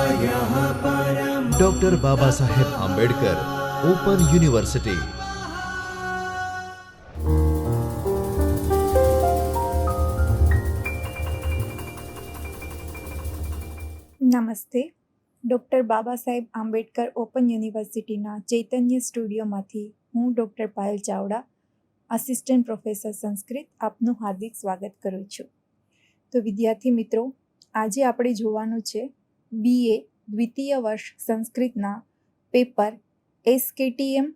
Doctor Baba Saheb Ambedkar open university નમસ્તે. Doctor Baba Saheb Ambedkar open યુનિવર્સિટીના ચૈતન્ય સ્ટુડિયોમાંથી હું doctor Payal Chavda assistant professor Sanskrit આપનું હાર્દિક સ્વાગત કરું છું. તો વિદ્યાર્થી મિત્રો, આજે આપણે જોવાનું છે બીએ દ્વિતીય વર્ષ સંસ્કૃતના પેપર એસકેટીએમ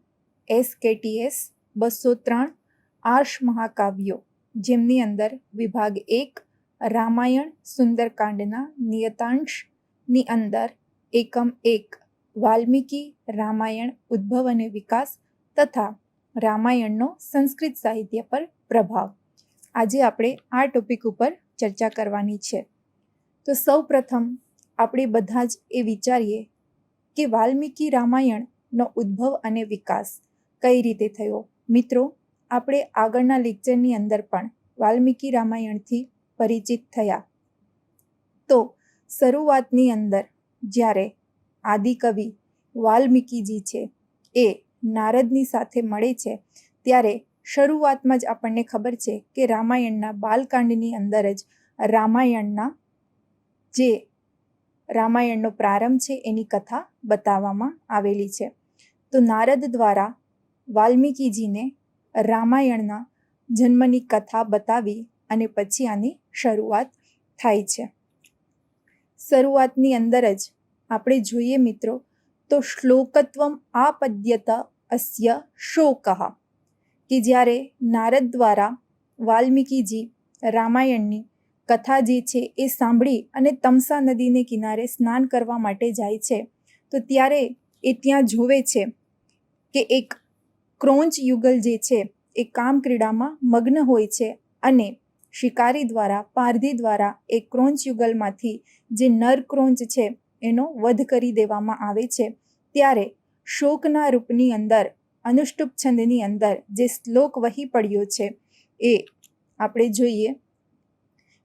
એસકેટીએસ બસો ત્રણ, આર્ષ મહાકાવ્યો, જેમની અંદર વિભાગ એક, રામાયણ સુંદરકાંડના નિયતાંશની અંદર એકમ એક, વાલ્મીકી રામાયણ ઉદ્ભવ અને વિકાસ તથા રામાયણનો સંસ્કૃત સાહિત્ય પર પ્રભાવ. આજે આપણે આ ટોપિક ઉપર ચર્ચા કરવાની છે. તો સૌ પ્રથમ આપણે બધા જ એ વિચારીએ કે વાલ્મીકી રામાયણનો ઉદ્ભવ અને વિકાસ કઈ રીતે થયો? મિત્રો, આપણે આગળના લેક્ચરની અંદર પણ વાલ્મીકી રામાયણથી પરિચિત થયા. તો શરૂઆતની અંદર જ્યારે આદિકવિ વાલ્મીકીજી છે એ નારદની સાથે મળે છે, ત્યારે શરૂઆતમાં જ આપણને ખબર છે કે રામાયણના બાલકાંડની અંદર જ રામાયણના જે રામાયણનો પ્રારંભ છે એની કથા બતાવવામાં આવેલી છે. તો નારદ દ્વારા વાલ્મીકીજીને રામાયણના જન્મની કથા બતાવી અને પછી આની શરૂઆત થાય છે. શરૂઆતની અંદર જ આપણે જોઈએ મિત્રો તો શ્લોકત્વમ આપદ્યત અસ્ય શોક કે જ્યારે નારદ દ્વારા વાલ્મીકીજી રામાયણની કથા જે છે એ સાંભળી અને તમસા નદીને કિનારે સ્નાન કરવા માટે જાય છે. તો ત્યારે એ ત્યાં જોવે છે કે એક ક્રોંચ યુગલ જે છે એ કામ ક્રીડામાં મગ્ન હોય છે અને શિકારી દ્વારા, પારધી દ્વારા એ ક્રોંચ યુગલમાંથી જે નર ક્રોંચ છે એનો વધ કરી દેવામાં આવે છે. ત્યારે શોકના રૂપની અંદર, અનુષ્ટુપ છંદની અંદર જે શ્લોક વહી પડ્યો છે એ આપણે જોઈએ.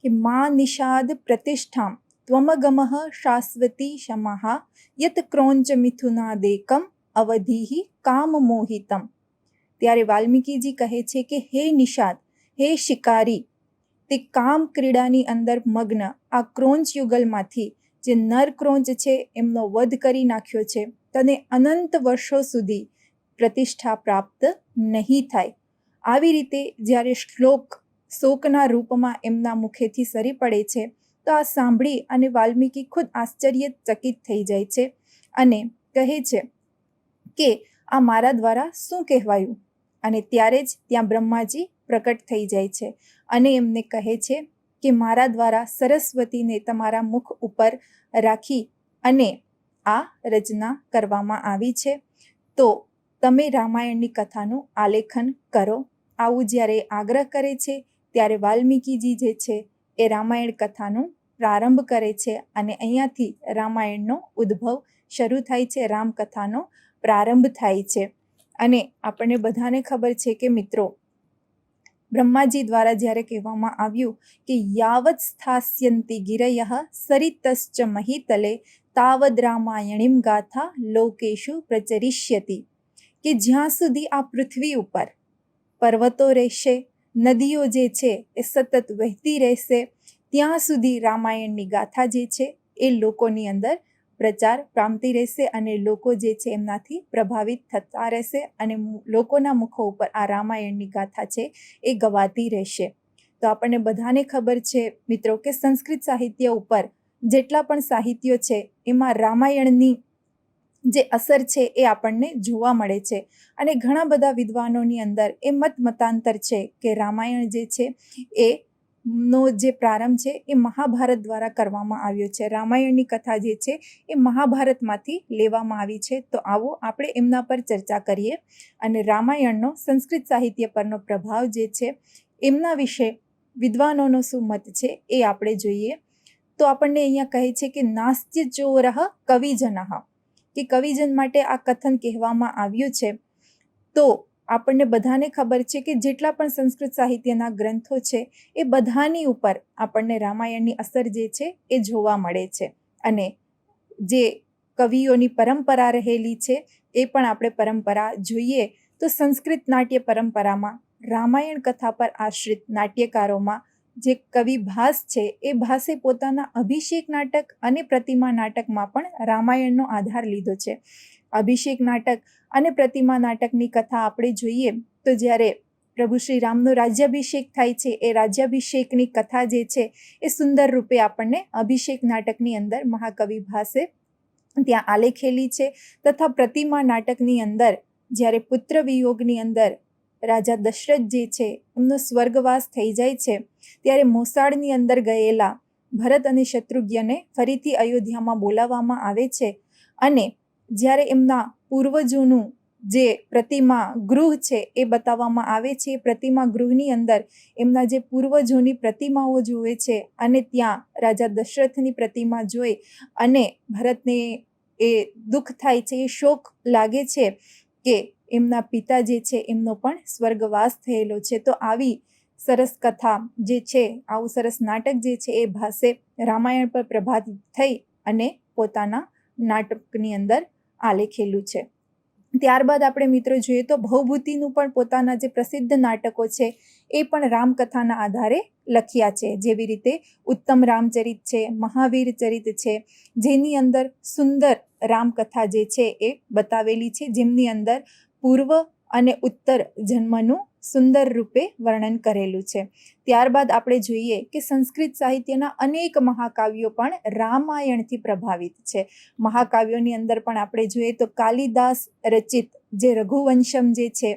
કે મા નિષાદ પ્રતિષ્ઠામ ત્વમગમઃ શાશ્વતી શમઃ યત ક્રોંચ મિથુનાદેકમ અવધિ કામ મોહિતમ ત્યારે વાલ્મીકીજી કહે છે કે, હે નિષાદ, હે શિકારી, તે કામ ક્રીડાની અંદર મગ્ન, આ ક્રોંચ યુગલમાંથી જે નર ક્રોંચ છે, એમનો વધ કરી નાખ્યો છે, તને અનંત વર્ષો સુધી પ્રતિષ્ઠા પ્રાપ્ત નહીં થાય. આવી રીતે જ્યારે શ્લોક શોકના રૂપમાં એમના મુખેથી સરી પડે છે, તો આ સાંભળી અને વાલ્મીકી ખુદ આશ્ચર્યચકિત થઈ જાય છે અને કહે છે કે, આ મારા દ્વારા શું કહેવાયું? અને ત્યારે જ ત્યાં બ્રહ્માજી પ્રકટ થઈ જાય છે અને એમને કહે છે કે, મારા દ્વારા સરસ્વતીને તમારા મુખ ઉપર રાખી અને આ રચના કરવામાં આવી છે. તો તમે રામાયણની કથાનું આલેખન કરો. આવું જ્યારે આગ્રહ કરે છે ત્યારે વાલ્મીકીજી જે છે એ રામાયણ કથાનું પ્રારંભ કરે છે અને અહીંયાથી રામાયણનો ઉદ્ભવ શરૂ થાય છે રામકથાનો પ્રારંભ થાય છે. અને આપણને બધાને ખબર છે કે મિત્રો, બ્રહ્માજી દ્વારા જ્યારે કહેવામાં આવ્યું કે યાવત સ્થાસ્યંતિ ગિરય સરિતશ્ચ મહિતલે તાવદ રામાયણીમ ગાથા લોકેશુ પ્રચરિષ્યતિ, કે જ્યાં સુધી આ પૃથ્વી ઉપર પર્વતો રહેશે નદીઓ જે છે એ સતત વહેતી રહેશે. ત્યાં સુધી રામાયણની ગાથા જે છે એ લોકોની અંદર પ્રચાર પામતી રહેશે અને લોકો જે છે એમનાથી પ્રભાવિત થતા રહેશે અને લોકોના મુખો ઉપર આ રામાયણની ગાથા છે એ ગવાતી રહેશે. તો આપણને બધાને ખબર છે મિત્રો કે સંસ્કૃત સાહિત્ય ઉપર જેટલા પણ સાહિત્યો છે એમાં રામાયણની જે અસર છે એ આપણને જોવા મળે છે. અને ઘણા બધા વિદ્વાનોની અંદર એ મત મતાંતર છે કે રામાયણ જે છે એ નો જે પ્રારંભ છે એ મહાભારત દ્વારા કરવામાં આવ્યો છે. રામાયણની કથા જે છે એ મહાભારતમાંથી લેવામાં આવી છે. તો આવો આપણે એમના પર ચર્ચા કરીએ અને રામાયણનો સંસ્કૃત સાહિત્ય પરનો પ્રભાવ જે છે એમના વિશે વિદ્વાનોનો શું મત છે એ આપણે જોઈએ. તો આપણને અહીંયા કહે છે કે નાસ્ત્ય ચોરહ કવિજનઃ કે કવિજન માટે આ કથન કહેવામાં આવ્યું છે. તો આપણને બધાને ખબર છે કે જેટલા પણ સંસ્કૃત સાહિત્યના ગ્રંથો છે, એ બધાની ઉપર આપણને રામાયણની અસર જે છે, એ જોવા મળે છે. અને જે કવિઓની પરંપરા રહેલી છે, એ પણ આપણે પરંપરા જોઈએ, તો સંસ્કૃત નાટ્ય પરંપરામાં રામાયણ કથા પર આશ્રિત નાટ્યકારોમાં જે કવિ ભાસ છે, એ ભાસે પોતાના અભિષેક નાટક અને પ્રતિમા નાટકમાં પણ રામાયણનો આધાર લીધો છે. અભિષેક નાટક અને પ્રતિમા નાટકની કથા આપણે જોઈએ તો જ્યારે પ્રભુ શ્રી રામનો રાજ્યાભિષેક થાય છે, એ રાજ્યાભિષેકની કથા જે છે, એ સુંદર રૂપે આપણને અભિષેક નાટકની અંદર મહાકવિ ભાસે ત્યાં આલેખેલી છે તથા પ્રતિમા નાટકની અંદર જ્યારે પુત્ર વિયોગની અંદર રાજા દશરથજી છે, એમનો સ્વર્ગવાસ થઈ જાય છે. ત્યારે મોસાળની અંદર ગયેલા ભરત અને શત્રુઘ્નને ફરીથી અયોધ્યામાં બોલાવવામાં આવે છે અને જ્યારે એમના પૂર્વજોનું જે પ્રતિમા ગૃહ છે એ બતાવવામાં આવે છે પ્રતિમા ગૃહની અંદર એમના જે પૂર્વજોની પ્રતિમાઓ જુએ છે અને ત્યાં રાજા દશરથની પ્રતિમા જોઈ અને ભરતને એ દુઃખ થાય છે, એ શોક લાગે છે કે એમના પિતા જે છે, એમનો પણ સ્વર્ગવાસ થયેલો છે. તો આવી સરસ કથા જે છે, આવું સરસ નાટક જે છે, એ ભાષે રામાયણ પર પ્રભાવિત થઈ અને પોતાના નાટકની અંદર આલેખેલું છે. ત્યારબાદ આપણે મિત્રો જોઈએ તો ભવભૂતિનું પણ પોતાના જે પ્રસિદ્ધ નાટકો છે, એ પણ રામકથાના આધારે લખ્યા છે. જેવી રીતે ઉત્તમ રામચરિત છે, મહાવીર ચરિત છે, જેની અંદર સુંદર રામકથા જે છે, એ બતાવેલી છે. જેમની અંદર પૂર્વ અને ઉત્તર જન્મનું સુંદર રૂપે વર્ણન કરેલું છે. ત્યારબાદ આપણે જોઈએ કે સંસ્કૃત સાહિત્યના અનેક મહાકાવ્યો પણ રામાયણથી પ્રભાવિત છે. મહાકાવ્યોની અંદર પણ આપણે જોઈએ તો કાલિદાસ રચિત જે રઘુવંશમ જે છે,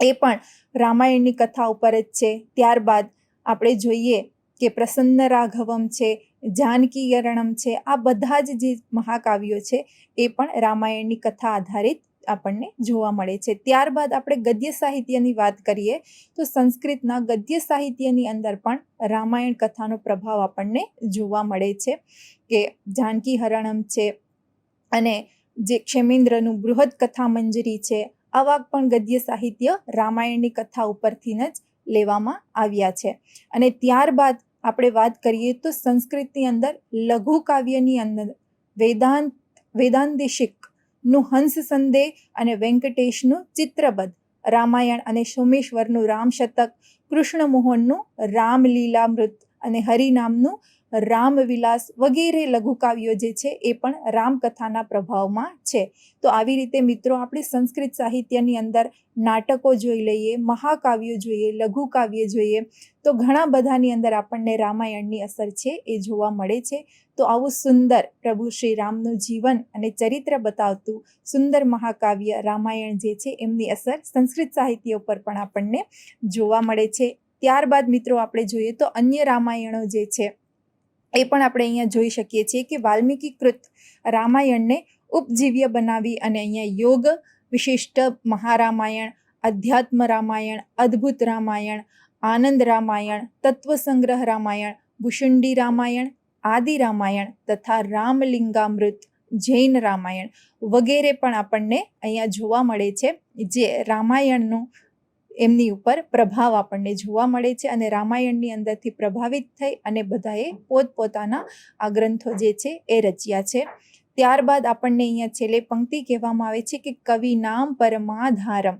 એ પણ રામાયણની કથા ઉપર જ છે. ત્યારબાદ આપણે જોઈએ કે પ્રસન્ન રાઘવમ છે જાનકી યરણમ છે, આ બધા જ જે મહાકાવ્યો છે, એ પણ રામાયણની કથા આધારિત આપણને જોવા મળે છે. ત્યારબાદ આપણે ગદ્ય સાહિત્યની વાત કરીએ, તો સંસ્કૃતના ગદ્ય સાહિત્યની અંદર પણ રામાયણ કથાનો પ્રભાવ આપણને જોવા મળે છે કે જાનકી હરણમ છે અને જે ક્ષેમેન્દ્રનું બૃહદ કથા મંજરી છે, આવા પણ ગદ્ય સાહિત્ય રામાયણની કથા ઉપરથી જ લેવામાં આવ્યા છે. અને ત્યારબાદ આપણે વાત કરીએ તો સંસ્કૃતની અંદર લઘુ કાવ્યની અંદર વેદાંત, વેદાંતિશિક નું હંસ સંદેહ અને વેંકટેશનું ચિત્રબદ્ધ. રામાયણ અને સોમેશ્વરનું રામશતક કૃષ્ણ મોહનનું રામલીલામૃત અને હરિનામનું રામવિલાસ વગેરે લઘુકાવ્યો જે છે એ પણ રામકથાના પ્રભાવમાં છે. તો આવી રીતે મિત્રો આપણે સંસ્કૃત સાહિત્યની અંદર નાટકો જોઈ લઈએ, મહાકાવ્યો જોઈએ લઘુકાવ્ય જોઈએ, તો ઘણા બધાની અંદર આપણને રામાયણની અસર છે એ જોવા મળે છે. તો આવું સુંદર પ્રભુ શ્રી રામનું જીવન અને ચરિત્ર બતાવતું સુંદર મહાકાવ્ય રામાયણ જે છે એમની અસર સંસ્કૃત સાહિત્ય ઉપર પણ આપણને જોવા મળે છે. ત્યારબાદ મિત્રો આપણે જોઈએ તો અન્ય રામાયણો જે છે એ પણ આપણે અહીંયા જોઈ શકીએ છીએ કે વાલ્મીકી કૃત રામાયણને ઉપજીવ્ય બનાવી અને અહીંયા યોગ, વિશિષ્ટ મહારામાયણ, અધ્યાત્મ રામાયણ, અદ્ભુત રામાયણ, આનંદ રામાયણ, તત્વસંગ્રહ રામાયણ, ભૂષુંડી રામાયણ, આદિ રામાયણ તથા રામલિંગામૃત, જૈન રામાયણ વગેરે પણ આપણને અહીંયા જોવા મળે છે, જે રામાયણનું એમની ઉપર પ્રભાવ આપણને જોવા મળે છે અને રામાયણની અંદરથી પ્રભાવિત થઈ અને બધાએ પોતપોતાના આ ગ્રંથો જે છે એ રચ્યા છે. ત્યારબાદ આપણને અહીંયા છેલ્લે પંક્તિ કહેવામાં આવે છે કે કવિ નામ પરમાધારમ,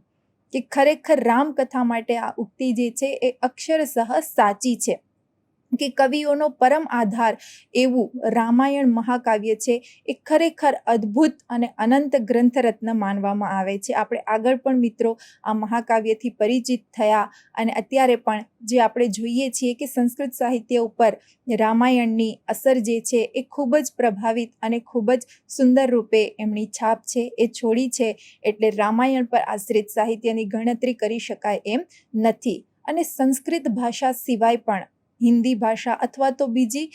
કે ખરેખર રામકથા માટે આ ઉક્તિ જે છે એ અક્ષરશઃ સાચી છે. કે કવિઓનો પરમ આધાર એવું રામાયણ મહાકાવ્ય છે. એ ખરેખર અદ્ભુત અને અનંત ગ્રંથરત્ન માનવામાં આવે છે. આપણે આગળ પણ મિત્રો આ મહાકાવ્યથી પરિચિત થયા અને અત્યારે પણ જે આપણે જોઈએ છીએ કે સંસ્કૃત સાહિત્ય ઉપર રામાયણની અસર જે છે એ ખૂબ જ પ્રભાવિત અને ખૂબ જ સુંદર રૂપે એમની છાપ છે, એ છોડી છે એટલે રામાયણ પર આશ્રિત સાહિત્યની ગણતરી કરી શકાય એમ નથી. અને સંસ્કૃત ભાષા સિવાય પણ હિન્દી ભાષા અથવા તો બીજી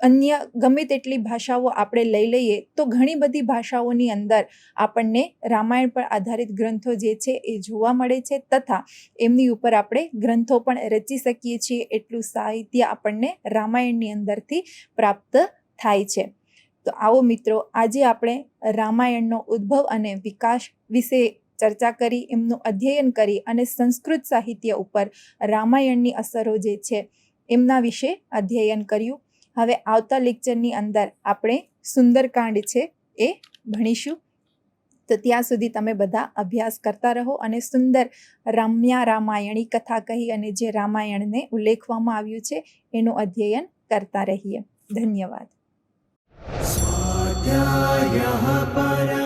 અન્ય ગમે તેટલી ભાષાઓ આપણે લઈ લઈએ, તો ઘણી બધી ભાષાઓની અંદર આપણને રામાયણ પર આધારિત ગ્રંથો જે છે એ જોવા મળે છે તથા એમની ઉપર આપણે ગ્રંથો પણ રચી શકીએ છીએ એટલું સાહિત્ય આપણને રામાયણની અંદરથી પ્રાપ્ત થાય છે. તો આવો મિત્રો, આજે આપણે રામાયણનો ઉદ્ભવ અને વિકાસ વિશે ચર્ચા કરી, એમનું અધ્યયન કરી અને સંસ્કૃત સાહિત્ય ઉપર રામાયણની અસરો જે છે એમના વિશે અધ્યયન કર્યું. હવે આવતા લેક્ચરની અંદર આપણે સુંદરકાંડ છે એ ભણીશું. તો ત્યાં સુધી તમે બધા અભ્યાસ કરતા રહો અને સુંદર રમ્યા રામાયણી કથા કહી અને જે રામાયણને ઉલ્લેખવામાં આવ્યું છે એનું અધ્યયન કરતા રહીએ. ધન્યવાદ. સ્વાધ્યાય પર